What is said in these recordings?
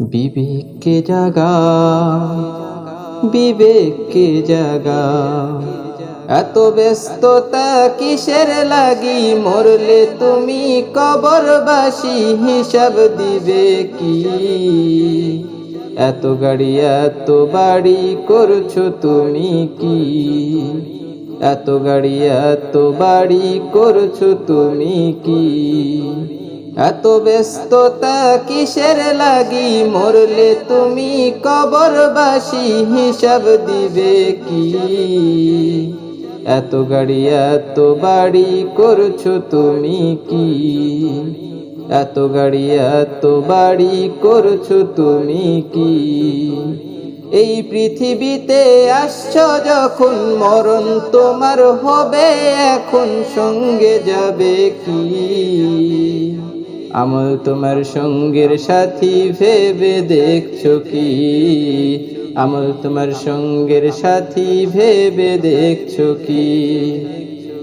বিবেককে জাগা বিবেককে জাগা এত ব্যস্ততা কিসের লাগি? মরলে তুমি কবরবাসী হিসাব দিবে কি? এত গাড়ি, এত বাড়ি করছ তুমি কি? এত গাড়ি, এত বাড়ি করছ তুমি কি? এত ব্যস্ততা কিসের লাগি? মরলে তুমি কবরবাসী হিসাব দিবে কি? এত গাড়ি, এত বাড়ি করছ তুমি কি? এত গাড়ি, এত বাড়ি করছ তুমি কি? এই পৃথিবীতে আসছ যখন মরণ তোমার হবে, এখন সঙ্গে যাবে কি? আমল তোমার সঙ্গের সাথী ভেবে দেখছ কি? আমল তোমার সঙ্গের সাথী ভেবে দেখছ কি?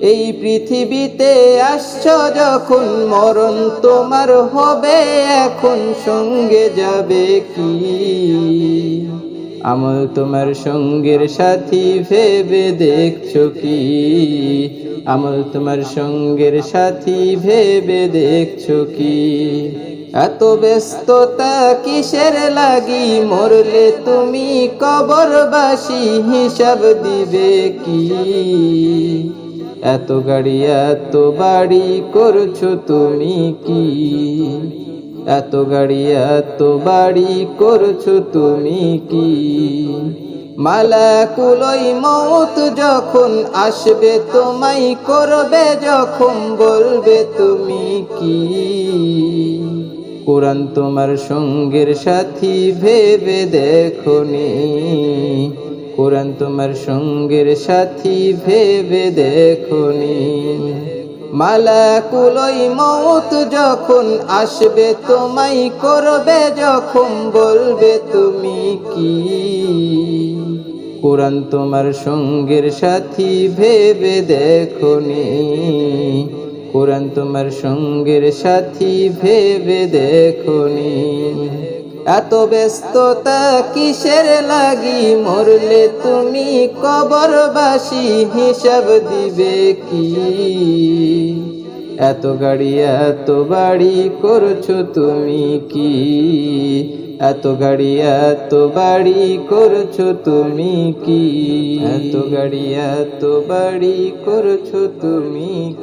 এই পৃথিবীতে আসছ যখন মরণ তোমার হবে, এখন সঙ্গে যাবে কি? আমল তোমার সঙ্গের সাথী ভেবে দেখছ কি? আমল তোমার সঙ্গের সাথী ভেবে দেখছ কি? এত ব্যস্ততা কিসের লাগি? মরলে তুমি কবরবাসী হিসাব দিবে কি? এত গাড়ি, এত বাড়ি করছ তুমি কি? এত গাড়ি, এত বাড়ি করছ তুমি কি? মালাকুলই মৌত যখন আসবে, তোমায় করবে যখন বলবে তুমি কি? কোরআন তোমার সঙ্গের সাথী ভেবে দেখনি। কোরআন তোমার সঙ্গের সাথী ভেবে দেখনি। মালাকুলই মৌত যখন আসবে তোমাই করবে যখন বলবে তুমি কি? কোরআন তোমার সঙ্গের সাথী ভেবে দেখনি। কোরআন তোমার সঙ্গের সাথী ভেবে দেখনি। এত ব্যস্ততা কিসের লাগি? মরলে তুমি কবরবাসী হিসাব দিবে কি? এত গাড়ি, এত বাড়ি করছ তুমি কি? এত গাড়ি, এত বাড়ি করছ তুমি কি? এত গাড়ি, এত বাড়ি করছ তুমি